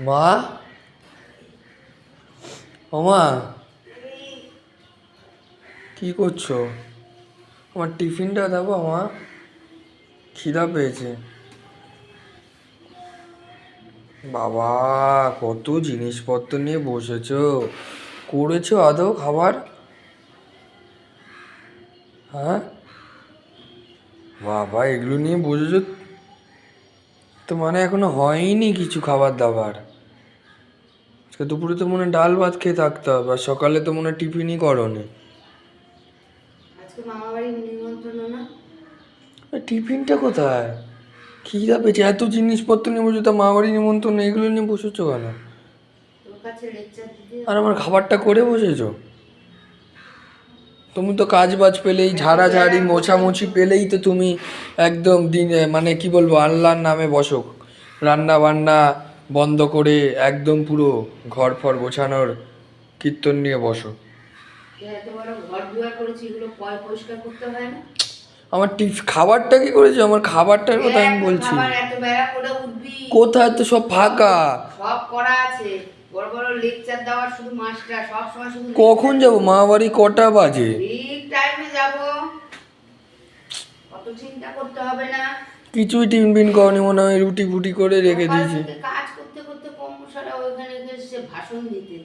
মা? ও মা কি করছ? আমার টিফিনটা দেবো, মা। খিদা পেয়েছে। বাবা, কত জিনিসপত্র নিয়ে বসেছ? করেছ আদৌ খাবার? হ্যাঁ? বাবা, এগুলো নিয়ে বসেছো তো মানে এখনও হয়নি কিছু খাবার দাবার। আজকে দুপুরে তো মনে হয় ডাল ভাত খেয়ে থাকতে হবে আর সকালে তো মনে হয় টিফিনই করনি। টিফিনটা কোথায়? খিদা পেয়েছে এত জিনিসপত্র নিয়ে বসে তা মা বাড়ি নিমন্ত্রণ এগুলো নিয়ে বসেছো কেন? আর আমার খাবারটা করে বসেছো? তুমি তো কাজ বাজ পেলেই ঝাড়াঝাড়ি মোছামুছি পেলেই তো তুমি একদম দিনে মানে কি বলব আল্লাহর নামে বসো। রান্না বান্না বন্ধ করে একদম পুরো ঘর ফর গোছানোর কীর্তন নিয়ে বসো। আমার টিফ খাবারটা কি করেছ? আমার খাবারটার কথা আমি বলছি। কোথায় তো সব ফাঁকা। সব করা আছে। বড় বড় লেকচার দেওয়ার শুধু মাস্টার সব সময় শুধু কখন যাব? মা বাড়ি কটা বাজে? ঠিক টাইমে যাব। অত চিন্তা করতে হবে না। কিছুই টিফিন বিন করনি মনে হয় রুটি ফুটি করে রেখে দিয়েছি। কাজ করতে করতে ওইখানে এসে ভাষণ দিতে।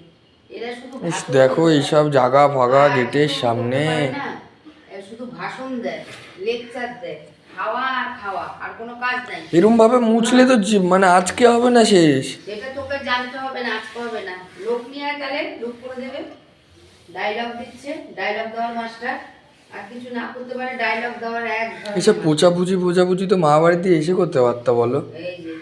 এরা শুধু দেখো এইসব জাগা ফাগা গেটের সামনে। শুধু ভাষণ দেয় লেকচার দেয়। খাওয়া আর খাওয়া আর কোনো কাজ নাই। এরম ভাবে মুছলে তো মানে আজকে হবে না শেষ। তোকে জানতে হবে না আজকে হবে না। লোক নিয়ে তাহলে লোক করে দেবে। ডায়লগ দিচ্ছে ডায়লগ দেওয়ার মাস্টার আর কিছু না করতে পারে ডায়লগ দেওয়ার এক এসব পোচাপুচি পোচাপুচি তো মা বাড়িতে এসে করতে পারতা বলো। এই যে।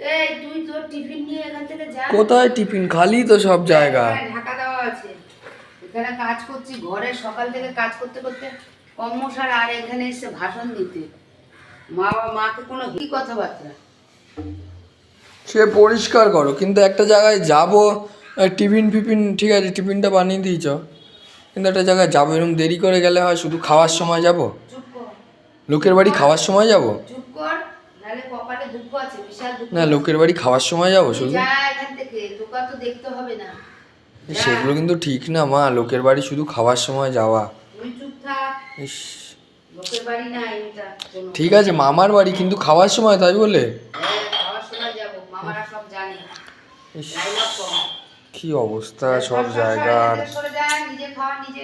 এই তুই তোর টিফিন নিয়ে এখান থেকে যা। কোথায় টিফিন খালি তো সব জায়গা। এখানে ঢাকা দেওয়া আছে। এখানে কাজ করছি ঘরে সকাল থেকে কাজ করতে করতে। কম আর এখানে এসে ভাষণ দিতে। মা মাকে কোনো কি কথাবার্তা? সে পরিষ্কার করো কিন্তু একটা জায়গায় যাব টিফিন ফিফিন ঠিক আছে টিফিনটা বানিয়ে দিয়েছ কিন্তু একটা জায়গায় যাব এরকম দেরি করে গেলে হয় শুধু খাওয়ার সময় যাব? লোকের বাড়ি খাওয়ার সময় যাব? না লোকের বাড়ি খাওয়ার সময় যাব শুধু। সেগুলো কিন্তু ঠিক না মা লোকের বাড়ি শুধু খাওয়ার সময় যাওয়া। ঠিক আছে মামার বাড়ি কিন্তু খাওয়ার সময় তাই বলে হ্যাঁ, খাওয়ার সময় যাব মামারা সব জানে ইস, ডায়লগ কম কি অবস্থা সব জায়গার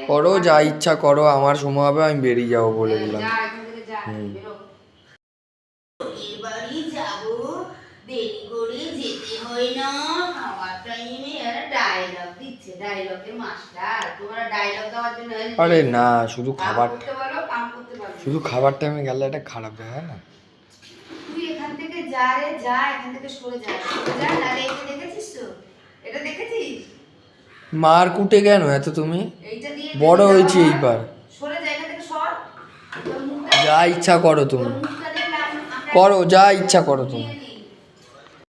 করো যা ইচ্ছা করো আমার সময় হবে আমি বেরিয়ে যাব বলে দিলাম। হয় না। খাওয়ার টাইমে এরা ডায়লগ দিচ্ছে ডায়লগের মাস্টার তোমরা ডায়লগ দেওয়ার জন্য এখানে আরে না শুধু খাবার শুধু খাবার টাইমে গেলে এটা খারাপ হয় না? যা রে যা এখান থেকে সরে যা সরে যা নালে এটা দেখেছিস তো? এটা দেখেছিস? মার কুটে কেন এত তুমি? বড় হয়েছি এইবার। যা ইচ্ছা করো তুমি। করো যা ইচ্ছা করো তুমি।